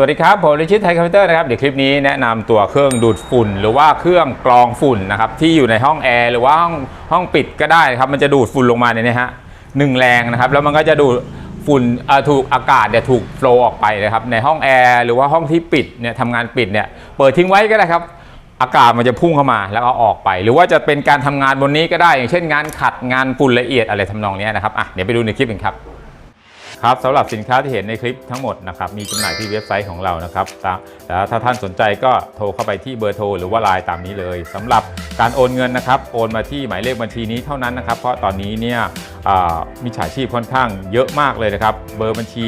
สวัสดีครับ ผมลิชิตไทยคอมพิวเตอร์นะครับ เดี๋ยวคลิปนี้แนะนำตัวเครื่องดูดฝุ่น หรือว่าเครื่องกรองฝุ่นนะครับที่อยู่ในห้องแอร์หรือว่าห้องห้องปิดก็ได้ครับมันจะดูดฝุ่นลงมาในนี้ฮะหนึ่งแรงนะครับแล้วมันก็จะดูดฝุ่นเออถูกอากาศเนี่ยถูกโฟล์ออกไปนะครับในห้องแอร์หรือว่าห้องที่ปิดเนี่ยทำงานปิดเนี่ยเปิดทิ้งไว้ก็ได้ครับอากาศมันจะพุ่งเข้ามาแล้วก็ออกไป หรือว่าจะเป็นการทำงานบนนี้ก็ได้ อย่างเช่นงานขัดงานฝุ่นละเอียดอะไรทำนองนี้นะครับอะเดี๋ยวไปดูในคลิปกันครับ ครับสำหรับสินค้าที่เห็นในคลิปทั้งหมดนะครับมีจำหน่ายที่เว็บไซต์ของเรานะครับแล้วถ้าท่านสนใจก็โทรเข้าไปที่เบอร์โทรหรือว่าไลน์ตามนี้เลยสำหรับการโอนเงินนะครับโอนมาที่หมายเลขบัญชีนี้เท่านั้นนะครับ เพราะตอนนี้เนี่ยมีฉาชีพค่อนข้างเยอะมากเลยนะครับ เบอร์บัญชี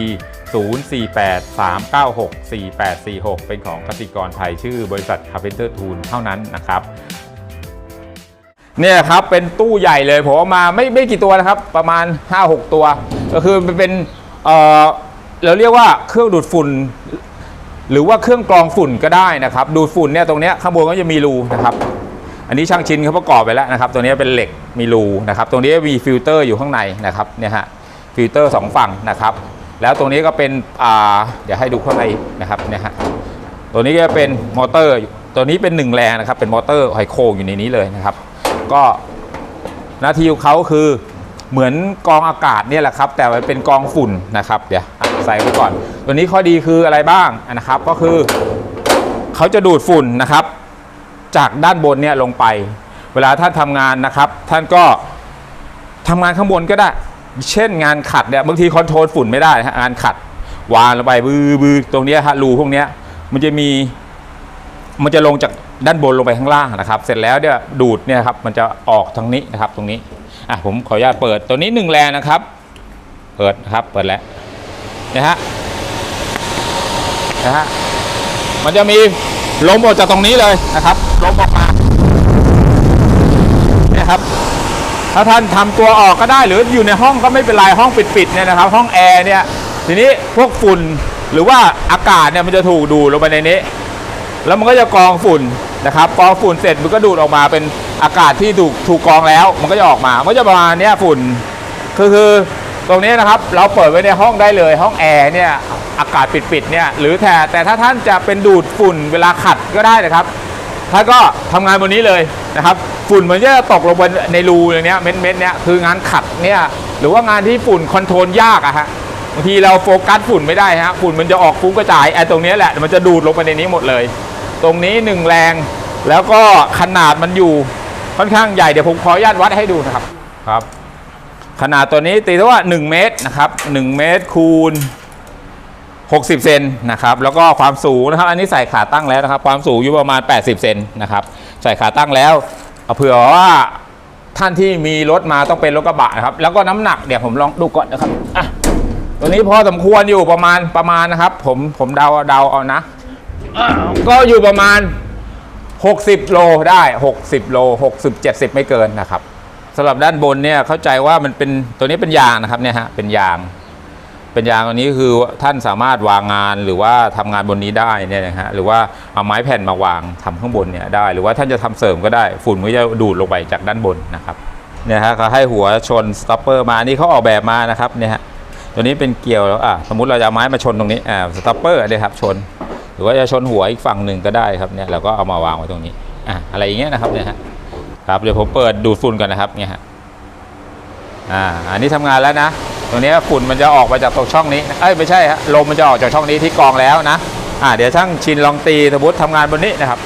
0483964846 เป็นของกสิกรไทยชื่อบริษัท Carpenter Tool เท่านั้นนะครับเนี่ยครับเป็นตู้ใหญ่เลยผมมาไม่ไม่กี่ตัวนะครับ ประมาณ 5-6 ตัว ก็คือเป็น เออเราเรียกว่าเครื่องดูดฝุ่น หรือว่าเครื่องกรองฝุ่นก็ได้นะครับ ดูดฝุ่นเนี่ยตรงเนี้ยข้างบนก็จะมีรูนะครับ อันนี้ช่างชินเขาประกอบไปแล้วนะครับ ตัวนี้เป็นเหล็กมีรูนะครับ ตรงนี้มีฟิลเตอร์อยู่ข้างในนะครับเนี่ยฮะฟิลเตอร์สองฝั่งนะครับ แล้วตรงนี้ก็เป็นอ่าเดี๋ยวให้ดูข้างในนะครับเนี่ยฮะตัวนี้ก็เป็นมอเตอร์ตัวนี้เป็นหนึ่งแรงนะครับเป็นมอเตอร์ไฮโคงอยู่ในนี้เลยนะครับ ก็หน้าที่ของเขาคือ เหมือนกองอากาศเนี่ยแหละครับ แต่เป็นกองฝุ่นนะครับ เดี๋ยวใส่ไว้ก่อน ตัวนี้ข้อดีคืออะไรบ้างนะครับ ก็คือเขาจะดูดฝุ่นนะครับ จากด้านบนเนี่ยลงไป เวลาท่านทำงานนะครับ ท่านก็ทำงานข้างบนก็ได้ เช่นงานขัดเนี่ยบางทีคอนโทรลฝุ่นไม่ได้งานขัด วางลงไปบือบือตรงนี้ฮะรูพวกนี้มันจะมีมันจะลงจากด้านบนลงไปข้างล่างนะครับ เสร็จแล้วเนี่ยดูดเนี่ยครับมันจะออกทางนี้นะครับตรงนี้ อะผมขออนุญาตเปิดตัวนี้หนึ่งแรงนะครับ เปิดนะครับเปิดแล้วนะฮะนะฮะมันจะมีลมออกจากตรงนี้เลยนะครับลมออกมาเนี่ยครับ ถ้าท่านทำตัวออกก็ได้หรืออยู่ในห้องก็ไม่เป็นไรห้องปิดๆเนี่ยนะครับ ห้องแอร์เนี่ยทีนี้พวกฝุ่นหรือว่าอากาศเนี่ยมันจะถูกดูดลงไปในนี้ แล้วมันก็จะกรองฝุ่นนะครับกรองฝุ่นเสร็จมันก็ดูดออกมาเป็น อากาศที่ถูกถูกกรองแล้ว มันก็จะออกมามันก็จะประมาณนี้ฝุ่นคือคือตรงนี้นะครับเราเปิดไว้ในห้องได้เลยห้องแอร์เนี่ยอากาศปิดๆเนี่ยหรือแต่แต่ถ้าท่านจะเป็นดูดฝุ่นเวลาขัดก็ได้นะครับท่านก็ทำงานบนนี้เลยนะครับ ฝุ่นมันจะตกลงบนในรูอย่างเนี้ยเม็ดเม็ดๆเนี้ยคืองานขัดเนี่ยหรือว่างานที่ฝุ่นคอนโทรลยากอะฮะบางทีเราโฟกัสฝุ่นไม่ได้ฮะฝุ่นมันจะออกฟุ้งกระจายไอ้ตรงนี้แหละมันจะดูดลงไปในนี้หมดเลย ตรงนี้หนึ่งแรงแล้วก็ขนาดมันอยู่ ค่อนข้างใหญ่เดี๋ยวผมขออนุญาตวัดให้ดูนะครับครับ ขนาดตัวนี้ตีว่า 1 เมตรนะครับ1เมตรคูณ60 เซนนะครับแล้วก็ความสูงนะครับ อันนี้ใส่ขาตั้งแล้วนะครับ ความสูงอยู่ประมาณ 80 เซนนะครับใส่ขาตั้งแล้วเอาเผื่อว่าท่านที่มีรถมาต้องเป็นรถกระบะนะครับ แล้วก็น้ำหนักเดี๋ยวผมลองดูก่อนนะครับอะตัวนี้พอสมควรอยู่ประมาณประมาณนะครับ ผมผมเดาเดาเอานะ ก็อยู่ประมาณ 60 โลได้ 60 โล 60 70 ไม่เกินนะครับสำหรับด้านบนเนี่ยเข้าใจว่ามันเป็นตัวนี้เป็นยางนะครับเนี่ยฮะเป็นยาง เป็นยางตัวนี้คือท่านสามารถวางงานหรือว่าทำงานบนนี้ได้เนี่ยนะฮะหรือว่าเอาไม้แผ่นมาวางทำข้างบนเนี่ยได้ หรือว่าท่านจะทำเสริมก็ได้ฝุ่นมันก็จะดูดลงไปจากด้านบนนะครับเนี่ยฮะเขาให้หัวชนสต็อปเปอร์มานนี้เขาออกแบบมานะครับเนี่ยฮะตัวนี้เป็นเกี่ยวแล้วอะสมมุติเราจะเอาไม้มาชนตรงนี้อ่าสต็อปเปอร์เนี่ยครับชน รือว่าจะชนหัวอีกฝั่งหนึ่งก็ได้ครับเนี่ยเราก็เอามาวางไว้ตรงนี้อะอะไรอย่างเงี้ยนะครับเนี่ยฮะครับเดี๋ยวผมเปิดดูดฝุ่นกันนะครับเนี่ยฮะอ่าอันนี้ทำงานแล้วนะตรงนี้ฝุ่นมันจะออกมาจากตรงช่องนี้เอ้ยไม่ใช่ฮะลมมันจะออกจากช่องนี้ที่กรองแล้วนะอ่าเดี๋ยวช่างชินลองตีสมมติทำงานบนนี้นะครับ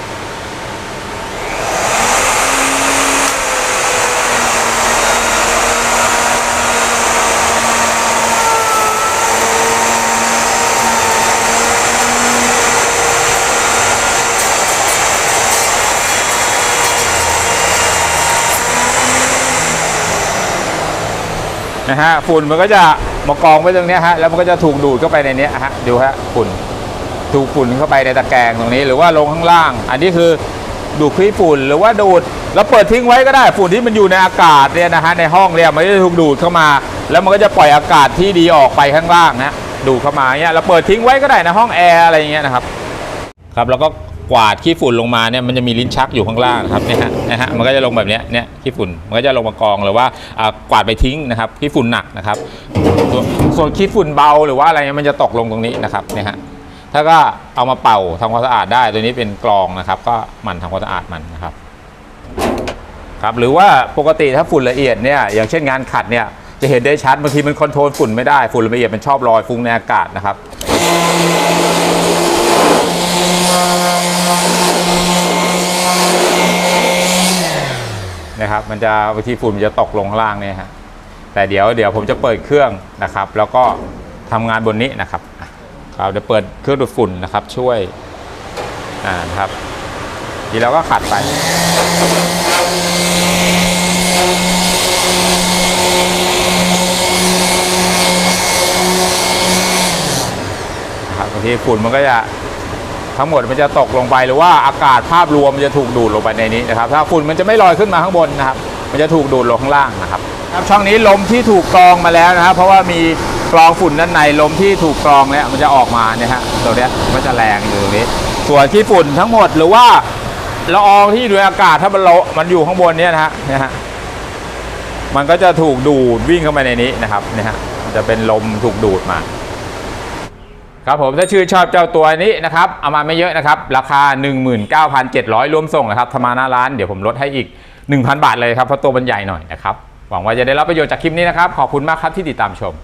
นะฮะฝุ่นมันก็จะมากองไว้ตรงนี้ฮะแล้วมันก็จะถูกดูดเข้าไปในนี้ฮะดูฮะฝุ่นถูกฝุ่นเข้าไปในตะแกรงตรงนี้ หรือว่าลงข้างล่าง อันนี้คือดูดคลีฝุ่นหรือว่าดูดแล้วเปิดทิ้งไว้ก็ได้ฝุ่นที่มันอยู่ในอากาศเนี่ยนะฮะในห้องเนี่ยมันจะถูกดูดเข้ามา แล้วมันก็จะปล่อยอากาศที่ดีออกไปข้างล่างนะดูดเข้ามาเนี่ยเราเปิดทิ้งไว้ก็ได้ในห้องแอร์อะไรอย่างเงี้ยนะครับครับแล้วก็ กวาดขี้ฝุ่นลงมาเนี่ยมันจะมีลิ้นชักอยู่ข้างล่างครับเนี่ยฮะนะฮะมันก็จะลงแบบเนี้ยเนี่ยขี้ฝุ่นมันก็จะลงมากองหรือว่าอ่ากวาดไปทิ้งนะครับขี้ฝุ่นหนักนะครับส่วนส่วนขี้ฝุ่นเบาหรือว่าอะไรเงี้ยมันจะตกลงตรงนี้นะครับเนี่ยฮะถ้าก็เอามาเป่าทำความสะอาดได้ตัวนี้เป็นกรองนะครับ ก็หมั่นทำความสะอาดมันนะครับครับหรือว่าปกติถ้าฝุ่นละเอียดเนี่ยอย่างเช่นงานขัดเนี่ยจะเห็นได้ชัดบางทีมันคอนโทรลฝุ่นไม่ได้ฝุ่นละเอียดมันชอบลอยฟุ้งในอากาศนะครับ นะครับ มันจะบางทีฝุ่นมันจะตกลงข้างล่างเนี่ยฮะแต่เดี๋ยวเดี๋ยวผมจะเปิดเครื่องนะครับ แล้วก็ทำงานบนนี้นะครับเราจะเปิดเครื่องดูดฝุ่นนะครับ ช่วยอ่านะครับ ทีเราก็ขัดไปนะครับบางทีฝุ่นมันก็จะ ทั้งหมดมันจะตกลงไปหรือว่าอากาศภาพรวมมันจะถูกดูดลงไปในนี้นะครับถ้าฝุ่นมันจะไม่ลอยขึ้นมาข้างบนนะครับ มันจะถูกดูดลงข้างล่างนะครับครับช่องนี้ลมที่ถูกกรองมาแล้วนะครับเพราะว่ามีกรองฝุ่นด้านในลมที่ถูกกรองเนี่ยมันจะออกมาเนี่ยฮะตัวเนี้ยมันจะแรงอยู่ตรงนี้ส่วนที่ฝุ่นทั้งหมดหรือว่าละอองที่อยู่ในอากาศถ้ามันละมันอยู่ข้างบนเนี่ยนะฮะเนี่ยฮะมันก็จะถูกดูดวิ่งเข้ามาในนี้นะครับเนี่ยฮะจะเป็นลมถูกดูดมา ครับผมถ้าชื่นชอบเจ้าตัวนี้นะครับ เอามาไม่เยอะนะครับ ราคา 19,700 รวมส่งนะครับทมาหน้าร้านเดี๋ยวผมลดให้อีก 1,000 บาทเลยครับเพราะตัวมันใหญ่หน่อยนะครับหวังว่าจะได้รับประโยชน์จากคลิปนี้นะครับ ขอบคุณมากครับที่ติดตามชม